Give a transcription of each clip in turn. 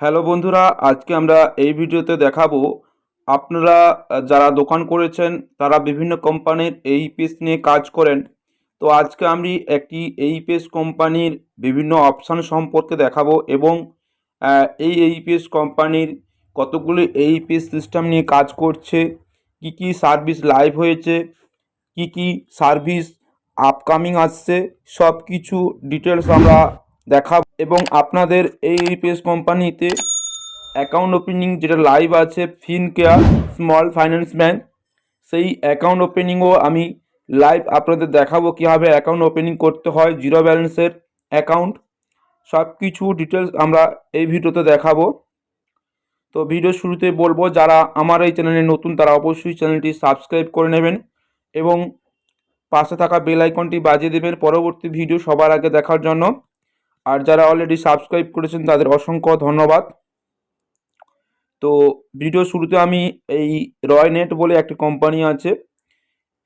Hello বন্ধুরা, আজকে আমরা এই ভিডিওতে দেখাবো, আপনারা যারা দোকান করেছেন, তারা বিভিন্ন কোম্পানির এইপিএস নিয়ে কাজ করেন। তো আজকে আমি একটি এইপিএস কোম্পানির বিভিন্ন অপশান সম্পর্কে দেখাবো এবং এই এইপিএস কোম্পানির কতগুলি এইপিএস সিস্টেম নিয়ে কাজ করছে, কি কি সার্ভিস লাইভ হয়েছে, কি কি সার্ভিস আপকামিং আসছে সব কিছু ডিটেলস আমরা দেখাব এবং আপনাদের এই এইপিএস কোম্পানিতে অ্যাকাউন্ট ওপেনিং যেটা লাইভ আছে Fincare small finance bank, সেই অ্যাকাউন্ট ওপেনিংও আমি লাইভ আপনাদের দেখাবো কীভাবে অ্যাকাউন্ট ওপেনিং করতে হয়, জিরো ব্যালেন্সের অ্যাকাউন্ট সব কিছু ডিটেলস আমরা এই ভিডিওতে দেখাবো। তো ভিডিও শুরুতে বলব, যারা আমার এই চ্যানেলে নতুন, তারা অবশ্যই চ্যানেলটি সাবস্ক্রাইব করে নেবেন এবং পাশে থাকা বেল আইকনটি বাজিয়ে দেবেন। পরবর্তী ভিডিও সবার আগে দেখার জন্য। আর যারা অলরেডি সাবস্ক্রাইব করেছেন, তাদের অসংখ্য ধন্যবাদ। তো ভিডিও শুরুতে আমি এই রয়নেট বলে একটি কোম্পানি আছে।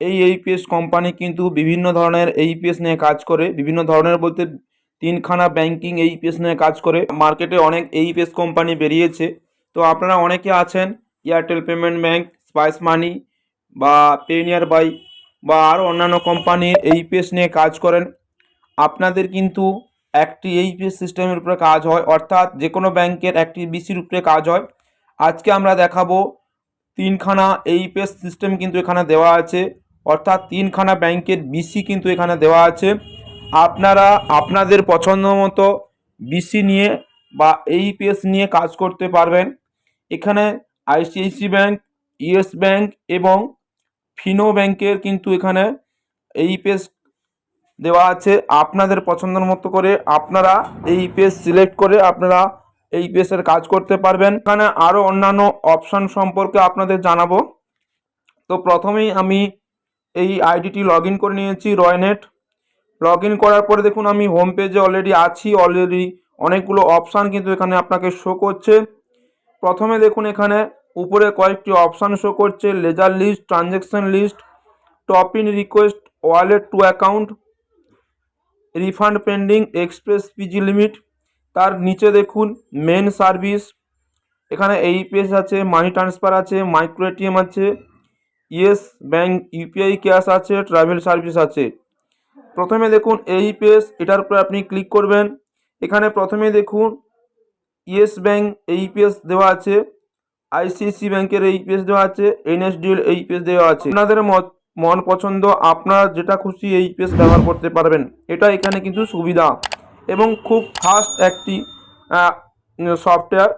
এই এইপিএস কোম্পানি কিন্তু বিভিন্ন ধরনের এইপিএস নিয়ে কাজ করে। বিভিন্ন ধরনের বলতে তিনখানা ব্যাংকিং এইপিএস নিয়ে কাজ করে। মার্কেটে অনেক এইপিএস কোম্পানি বেরিয়েছে। তো আপনারা অনেকে আছেন Airtel payment bank Spice money বা পেনিয়ার বাই বা আরও অন্যান্য কোম্পানির এইপিএস নিয়ে কাজ করেন। আপনাদের কিন্তু একটি এইপিএস সিস্টেমের উপরে কাজ হয়, অর্থাৎ যে কোনো ব্যাংকের একটি বিসির উপরে কাজ হয়। আজকে আমরা দেখাবো তিনখানা এইপিএস সিস্টেম কিন্তু এখানে দেওয়া আছে, অর্থাৎ তিনখানা ব্যাংকের বিসি কিন্তু এখানে দেওয়া আছে। আপনারা আপনাদের পছন্দ মতো বিসি নিয়ে বা এইপিএস নিয়ে কাজ করতে পারবেন। এখানে আইসিআইসি ব্যাংক, ইয়েস ব্যাংক এবং ফিনো ব্যাংকের কিন্তু এখানে এইপিএস দেওয়া আছে। আপনাদের পছন্দের মতো করে আপনারা এই পেজ সিলেক্ট করে আপনারা এই পেজের কাজ করতে পারবেন। এখানে আরও অন্যান্য অপশান সম্পর্কে আপনাদের জানাব। তো প্রথমেই আমি এই আইডিটি লগ করে নিয়েছি রয়নেট লগ করার পরে দেখুন, আমি হোম পেজে অলরেডি আছি অলরেডি অনেকগুলো অপশান কিন্তু এখানে আপনাকে শো করছে। প্রথমে দেখুন, এখানে উপরে কয়েকটি অপশান শো করছে ledger list transaction list top in request wallet to account refund pending express PG limit. তার নিচে দেখুন মেন সার্ভিস এখানে এইপিএস আছে মানি ট্রান্সফার আছে মাইক্রো এটিএম আছে। ইয়েস ব্যাংক ইউপিআই ক্যাশ আছে ট্রাভেল সার্ভিস আছে। প্রথমে দেখুন এইপিএস এটার উপরে আপনি ক্লিক করবেন। এখানে প্রথমে দেখুন ইয়েস ব্যাংক এইপিএস দেওয়া আছে। আইসিআইসি ব্যাংকের এইপিএস দেওয়া আছে এনএসডিএল এইপিএস দেওয়া আছে। আপনাদের মত মন পছন্দ, আপনারা যেটা খুশি এইপিএস ব্যবহার করতে পারবেন। এটা এখানে কিন্তু সুবিধা। এবং খুব ফাস্ট একটি সফটওয়্যার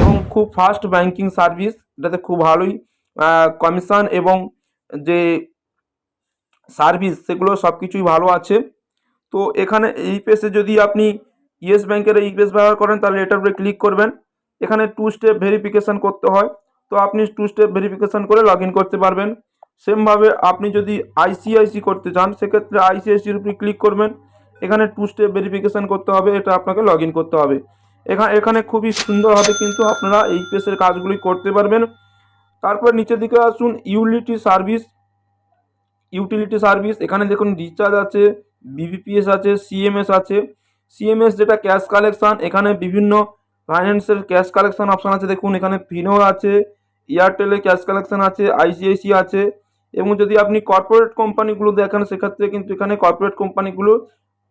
এবং খুব ফাস্ট ব্যাংকিং সার্ভিস এটাতে খুব ভালোই কমিশন এবং যে সার্ভিস সেগুলো সব কিছুই ভালো আছে। তো এখানে এই পেজে যদি আপনি ইয়েস ব্যাংকের এই পেজ ব্যবহার করেন, তাহলে এটার উপরে ক্লিক করবেন। এখানে টু স্টেপ ভেরিফিকেশান করতে হয়। তো আপনি টু স্টেপ ভেরিফিকেশান করে লগ করতে পারবেন। সেমভাবে আপনি যদি আইসিআইসি করতে চান, সেক্ষেত্রে আইসিআইসির উপরে ক্লিক করবেন। এখানে টু স্টেপ ভেরিফিকেশান করতে হবে, এটা আপনাকে লগ করতে হবে। এখানে এখানে খুবই সুন্দরভাবে কিন্তু আপনারা এই পেজের কাজগুলি করতে পারবেন। তারপর নিচের দিকে আসুন ইউলিটি সার্ভিস ইউটিলিটি সার্ভিস এখানে দেখুন রিচার্জ আছে বিবিপিএস আছে সিএমএস আছে। সিএমএস যেটা ক্যাশ কালেকশন এখানে বিভিন্ন ফাইন্যান্সের ক্যাশ কালেকশন অপশান আছে। দেখুন, এখানে ফিনো আছে এয়ারটেলে ক্যাশ কালেকশন আছে আইসিআইসি আছে। এবং যদি আপনি কর্পোরেট কোম্পানিগুলো দেখেন, সেক্ষেত্রে কিন্তু এখানে কর্পোরেট কোম্পানিগুলো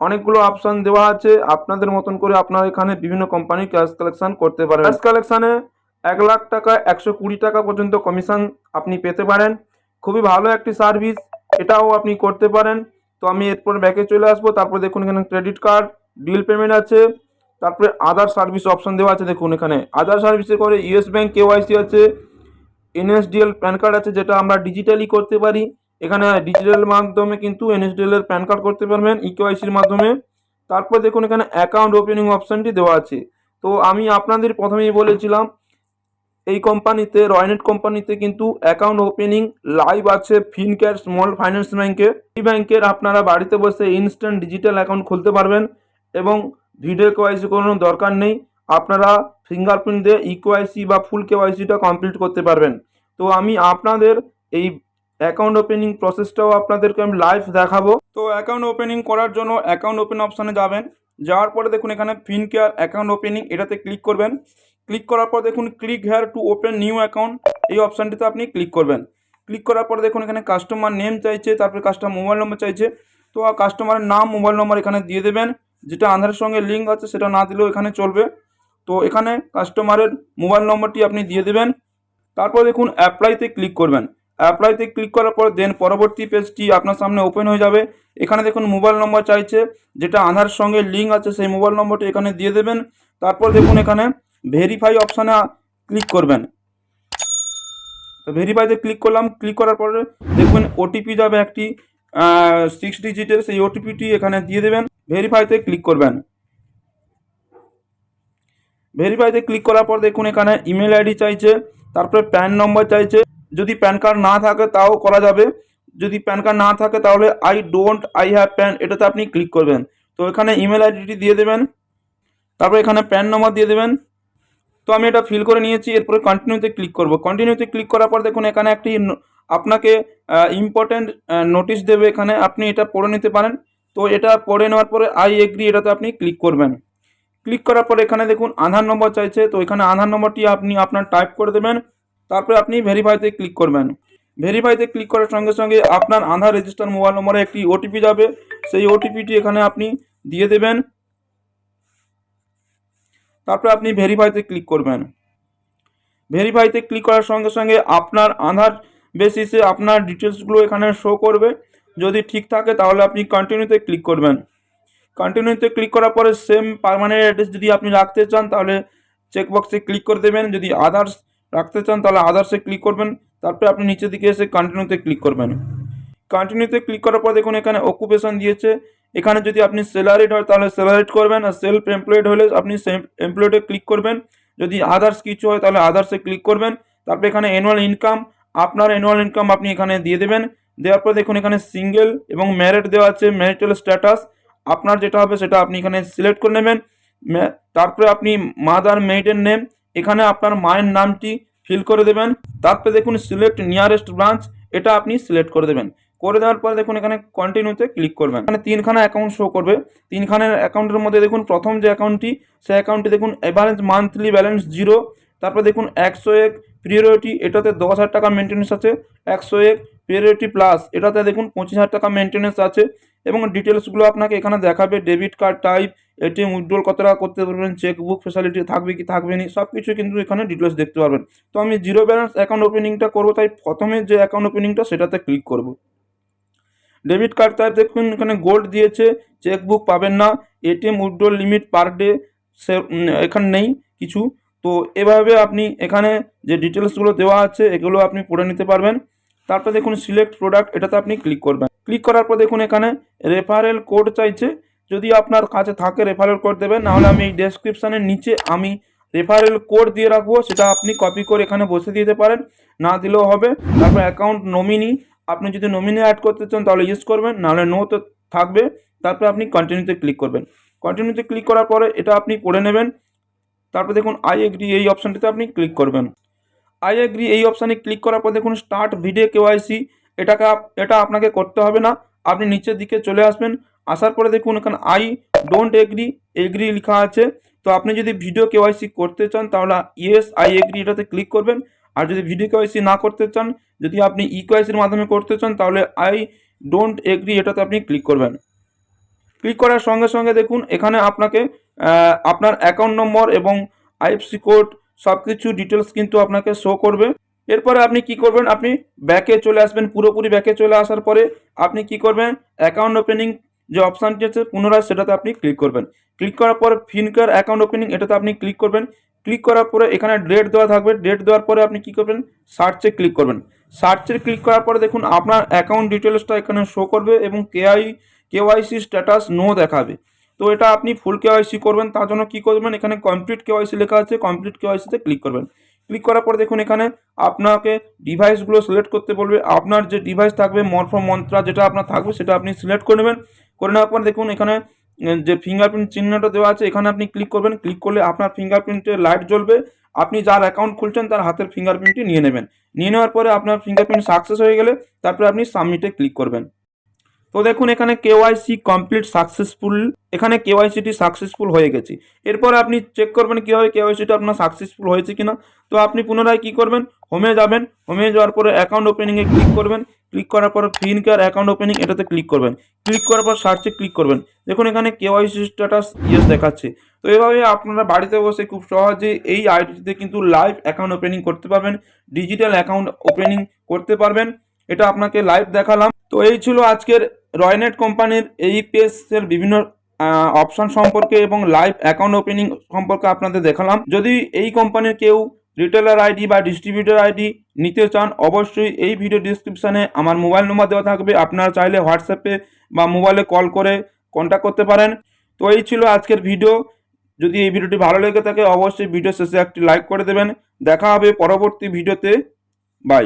অনেকগুলো অপশান দেওয়া আছে। আপনাদের মতন করে আপনারা এখানে বিভিন্ন কোম্পানি ক্যাশ কালেকশন করতে পারেন। ক্যাশ কালেকশানে এক লাখ টাকা, একশো কুড়ি টাকা পর্যন্ত কমিশন আপনি পেতে পারেন। খুবই ভালো একটি সার্ভিস এটাও আপনি করতে পারেন। তো আমি এরপর ব্যাকে চলে আসব। তারপর দেখুন এখানে ক্রেডিট কার্ড বিল পেমেন্ট আছে। তারপরে আদার সার্ভিস অপশন দেওয়া আছে, দেখুন এখানে। আদার সার্ভিসে করে ইয়েস ব্যাংক কেওয়াইসি আছে। এনএসডিএল প্যান কার্ড আছে, যেটা আমরা ডিজিটালি করতে পারি। এখানে ডিজিটাল মাধ্যমে কিন্তু এনএসডিএল এর প্যান কার্ড করতে পারবেন ইকেওয়াইসির মাধ্যমে। তারপর দেখুন, এখানে অ্যাকাউন্ট ওপেনিং অপশনটি দেওয়া আছে। তো আমি আপনাদের প্রথমেই বলেছিলাম, এই কোম্পানিতে রয়নেট কোম্পানিতে কিন্তু অ্যাকাউন্ট ওপেনিং লাইভ আছে ফিনকেয়ার স্মল ফাইন্যান্স ব্যাংকে এই ব্যাংকের আপনারা বাড়িতে বসে ইনস্ট্যান্ট ডিজিটাল অ্যাকাউন্ট খুলতে পারবেন এবং ভিডিও কেওয়াইসি কোনো দরকার নেই। আপনারা ফিঙ্গারপ্রিন্ট দিয়ে ইকোয়াইসি বা ফুল কেওয়াইসিটা কমপ্লিট করতে পারবেন। তো আমি আপনাদের এই অ্যাকাউন্ট ওপেনিং প্রসেসটাও আপনাদেরকে আমি লাইভ দেখাবো। তো অ্যাকাউন্ট ওপেনিং করার জন্য অ্যাকাউন্ট ওপেন অপশানে যাবেন। যাওয়ার পরে দেখুন এখানে ফিনকেয়ার অ্যাকাউন্ট ওপেনিং এটাতে ক্লিক করবেন। ক্লিক করার পর দেখুন click here to open new account এই অপশানটিতে আপনি ক্লিক করবেন। ক্লিক করার পর দেখুন এখানে কাস্টমার নেম চাইছে, তারপরে কাস্টমার মোবাইল নম্বর চাইছে। তো কাস্টমারের নাম মোবাইল নম্বর এখানে দিয়ে দেবেন। যেটা আধারের সঙ্গে লিঙ্ক আছে, সেটা না দিলেও এখানে চলবে। তো এখানে কাস্টমারের মোবাইল নম্বরটি আপনি দিয়ে দেবেন। তারপর দেখুন অ্যাপ্লাইতে ক্লিক করবেন। অ্যাপ্লাইতে ক্লিক করার পর দেন পরবর্তী পেজটি আপনার সামনে ওপেন হয়ে যাবে। এখানে দেখুন মোবাইল নম্বর চাইছে, যেটা আধার সঙ্গে লিঙ্ক আছে সেই মোবাইল নম্বরটি এখানে দিয়ে দেবেন। তারপর দেখুন এখানে ভেরিফাই অপশানে ক্লিক করবেন। তো ভেরিফাইতে ক্লিক করলাম ক্লিক করার পরে দেখবেন ওটিপি যাবে একটি সিক্স ডিজিটের সেই ওটিপিটি এখানে দিয়ে দেবেন। ভেরিফাইতে ক্লিক করবেন। ভেরিফাইতে ক্লিক করার পর দেখুন এখানে ইমেল আইডি চাইছে, তারপরে প্যান নম্বর চাইছে। যদি প্যান কার্ড না থাকে তাও করা যাবে। যদি প্যান কার্ড না থাকে তাহলে I don't I have PAN এটাতে আপনি ক্লিক করবেন। তো এখানে ইমেল আইডিটি দিয়ে দেবেন। তারপর এখানে প্যান নম্বর দিয়ে দেবেন। তো আমি এটা ফিল করে নিয়েছি, এরপরে কন্টিনিউতে ক্লিক করব। কন্টিনিউতে ক্লিক করার পর দেখুন এখানে একটি আপনাকে ইম্পর্ট্যান্ট নোটিশ দেবে এখানে। আপনি এটা পড়ে নিতে পারেন। তো এটা পড়ে নেওয়ার পরে আই এগ্রি এটাতে আপনি ক্লিক করবেন। ক্লিক করার পরে এখানে দেখুন আধার নম্বর চাইছে, তো এখানে আধার নম্বরটি আপনি আপনার টাইপ করে দেবেন, তারপরে আপনি ভেরিফাইতে ক্লিক করবেন। ভেরিফাইতে ক্লিক করার সঙ্গে সঙ্গে আপনার আধার রেজিস্টার মোবাইল নম্বরে একটি ওটিপি যাবে, সেই ওটিপিটি এখানে আপনি দিয়ে দেবেন। তারপরে আপনি ভেরিফাইতে ক্লিক করবেন। ভেরিফাইতে ক্লিক করার সঙ্গে সঙ্গে আপনার আধার বেসিসে আপনার ডিটেলসগুলো এখানে শো করবে। যদি ঠিক থাকে, তাহলে আপনি কন্টিনিউতে ক্লিক করবেন। কন্টিনিউতে ক্লিক করার পরে সেম পারমানেন্ট অ্যাড্রেস যদি আপনি রাখতে চান, তাহলে চেকবক্সে ক্লিক করে দেবেন। যদি আদার্স রাখতে চান, তাহলে আদার্সে ক্লিক করবেন। তারপরে আপনি নিচের দিকে এসে কন্টিনিউতে ক্লিক করবেন। কন্টিনিউতে ক্লিক করার পর দেখুন, এখানে অকুপেশন দিয়েছে। এখানে যদি আপনি স্যালারিড হয়, তাহলে স্যালারিড করবেন। আর সেলফ এমপ্লয়েড হলে আপনি এমপ্লয়েডে ক্লিক করবেন। যদি আদার্স কিছু হয়, তাহলে আদার্সে ক্লিক করবেন। তারপরে এখানে অ্যানুয়াল ইনকাম আপনার অ্যানুয়াল ইনকাম আপনি এখানে দিয়ে দেবেন। দেওয়ার পর দেখুন, এখানে সিঙ্গেল এবং ম্যারিড দেওয়া আছে। ম্যারিটাল স্ট্যাটাস আপনার যেটা হবে সেটা আপনি এখানে সিলেক্ট করে নেবেন। তারপরে আপনি মাদার মেইডেন নেম এখানে আপনার মায়ের নামটি ফিল করে দেবেন। তারপরে দেখুন সিলেক্ট নিয়ারেস্ট ব্রাঞ্চ এটা আপনি সিলেক্ট করে দেবেন। করে দেওয়ার পরে দেখুন এখানে কন্টিনিউতে ক্লিক করবেন। এখানে তিনখানা অ্যাকাউন্ট শো করবে। তিনখানের অ্যাকাউন্টের মধ্যে দেখুন প্রথম যে অ্যাকাউন্টটি সেই অ্যাকাউন্টটি দেখুন এভারেজ মান্থলি ব্যালেন্স জিরো তারপরে দেখুন একশো এক প্রিয়োরিটি এটাতে দশ হাজার টাকা মেনটেন্স আছে। একশো এক প্রিয়োরিটি প্লাস এটাতে দেখুন পঁচিশ হাজার টাকা মেনটেন্স আছে। এবং ডিটেলসগুলো আপনাকে এখানে দেখাবে, debit card type, ATM, withdrawal কত টাকা করতে পারবেন চেক বুক ফেসিলিটি থাকবে কি, থাকবে না সব কিছু কিন্তু এখানে ডিটেলস দেখতে পারবেন। তো আমি জিরো ব্যালেন্স অ্যাকাউন্ট ওপেনিংটা করব, তাই প্রথমে যে অ্যাকাউন্ট ওপেনিংটা সেটাতে ক্লিক করব। ডেবিট কার্ড টাইপ দেখুন, এখানে গোল্ড দিয়েছে চেক বুক পাবেন না, ATM, withdrawal limit per day, সে এখানে নেই কিছু। তো এভাবে আপনি এখানে যে ডিটেলসগুলো দেওয়া আছে, এগুলো আপনি পড়ে নিতে পারবেন। তারপর দেখুন, সিলেক্ট প্রোডাক্ট, এটাতে আপনি ক্লিক করবেন। ক্লিক করার পর দেখুন এখানে রেফারেল কোড চাইছে। যদি আপনার কাছে থাকে রেফারেল কোড দেবেন, নাহলে আমি এই ডেসক্রিপশানের নিচে আমি রেফারেল কোড দিয়ে রাখব, সেটা আপনি কপি করে এখানে বসে দিতে পারেন। না দিলেও হবে। তারপর অ্যাকাউন্ট নমিনি আপনি যদি নমিনি অ্যাড করতে চান, তাহলে ইউজ করবেন, নাহলে নো তো থাকবে। তারপরে আপনি কন্টিনিউতে ক্লিক করবেন। কন্টিনিউতে ক্লিক করার পরে এটা আপনি পড়ে নেবেন। তারপর দেখুন আই এগ্রি এই অপশানটিতে আপনি ক্লিক করবেন। আই এগ্রি এই অপশানে ক্লিক করার পর দেখুন স্টার্ট ভিডিও কেওয়াইসি এটাকে এটা আপনাকে করতে হবে না। আপনি নিচের দিকে চলে আসবেন। আসার পরে দেখুন এখানে আই ডোন্ট এগ্রি এগ্রি লেখা আছে। তো আপনি যদি ভিডিও কেওয়াইসি করতে চান, তাহলে ইয়েস আই এগ্রি এটাতে ক্লিক করবেন। আর যদি ভিডিও কেওয়াইসি না করতে চান, যদি আপনি ই কেওয়াইসির মাধ্যমে করতে চান, তাহলে আই ডোন্ট এগ্রি এটাতে আপনি ক্লিক করবেন। ক্লিক করার সঙ্গে সঙ্গে দেখুন, এখানে আপনাকে আপনার অ্যাকাউন্ট নম্বর এবং আইএফসি কোড সব কিছু ডিটেলস কিন্তু আপনাকে শো করবে। এরপরে আপনি কি করবেন? আপনি ব্যাকে চলে আসবেন, পুরোপুরি ব্যাকে চলে আসার পরে আপনি কি করবেন? অ্যাকাউন্ট ওপেনিং যে অপশানটি আছে, পুনরায় সেটাতে আপনি ক্লিক করবেন। ক্লিক করার পর ফিনকার অ্যাকাউন্ট ওপেনিং এটাতে আপনি ক্লিক করবেন। ক্লিক করার পরে এখানে ডেট দেওয়া থাকবে। ডেট দেওয়ার পরে আপনি কি করবেন? সার্চে ক্লিক করবেন। সার্চে ক্লিক করার পরে দেখুন, আপনার অ্যাকাউন্ট ডিটেলসটা এখানে শো করবে এবং কেআই কেওয়াইসি স্ট্যাটাস নো দেখাবে। তো এটা আপনি ফুল কেওয়াইসি করবেন, তার জন্য কী করবেন? এখানে কমপ্লিট কেওয়াইসি লেখা আছে কমপ্লিট কেওয়াইসিতে ক্লিক করবেন। ক্লিক করার পর দেখুন এখানে আপনাকে ডিভাইসগুলো সিলেক্ট করতে বলবে। আপনার যে ডিভাইস থাকবে মরফ মন্ত্রা যেটা আপনার থাকবে, সেটা আপনি সিলেক্ট করে নেবেন। করে নেওয়ার পর দেখুন এখানে যে ফিঙ্গারপ্রিন্ট চিহ্নটা দেওয়া আছে, এখানে আপনি ক্লিক করবেন। ক্লিক করলে আপনার ফিঙ্গারপ্রিন্টের লাইট জ্বলবে। আপনি যার অ্যাকাউন্ট খুলছেন, তার হাতের ফিঙ্গারপ্রিন্টটি নিয়ে নেবেন। নিয়ে নেওয়ার পরে আপনার ফিঙ্গারপ্রিন্ট সাকসেস হয়ে গেলে, তারপরে আপনি সাবমিটে ক্লিক করবেন। তো দেখুন, এখানে কেওয়াইসি কমপ্লিট সাকসেসফুল এখানে কেওয়াইসিটি সাকসেসফুল হয়ে গেছে। এরপর আপনি চেক করবেন কীভাবে কেওয়াইসিটা আপনার সাকসেসফুল হয়েছে কিনা। তো আপনি পুনরায় কী করবেন? হোমে যাবেন। হোমে যাওয়ার পরে অ্যাকাউন্ট ওপেনিংয়ে ক্লিক করবেন। ক্লিক করার পর ফিন কেয়ার অ্যাকাউন্ট ওপেনিং এটাতে ক্লিক করবেন। ক্লিক করার পর সার্চে ক্লিক করবেন। দেখুন, এখানে কেওয়াইসি স্ট্যাটাস ইয়েস দেখাচ্ছে। তো এভাবে আপনারা বাড়িতে বসে খুব সহজে এই আইডিতে কিন্তু লাইভ অ্যাকাউন্ট ওপেনিং করতে পারবেন। ডিজিটাল অ্যাকাউন্ট ওপেনিং করতে পারবেন। এটা আপনাকে লাইভ দেখালাম। তো এই ছিল আজকের রয়নেট কোম্পানির এই এর বিভিন্ন অপশন সম্পর্কে এবং লাইভ অ্যাকাউন্ট ওপেনিং সম্পর্কে আপনাদের দেখালাম। যদি এই কোম্পানির কেউ রিটেলার আইডি বা ডিস্ট্রিবিউটার আইডি নিতে চান, অবশ্যই এই ভিডিও ডিসক্রিপশানে আমার মোবাইল নম্বর দেওয়া থাকবে। আপনারা চাইলে হোয়াটসঅ্যাপে বা মোবাইলে কল করে কন্ট্যাক্ট করতে পারেন। তো এই ছিল আজকের ভিডিও যদি এই ভিডিওটি ভালো লেগে থাকে, অবশ্যই ভিডিও শেষে একটি লাইক করে দেবেন। দেখা হবে পরবর্তী ভিডিওতে বাই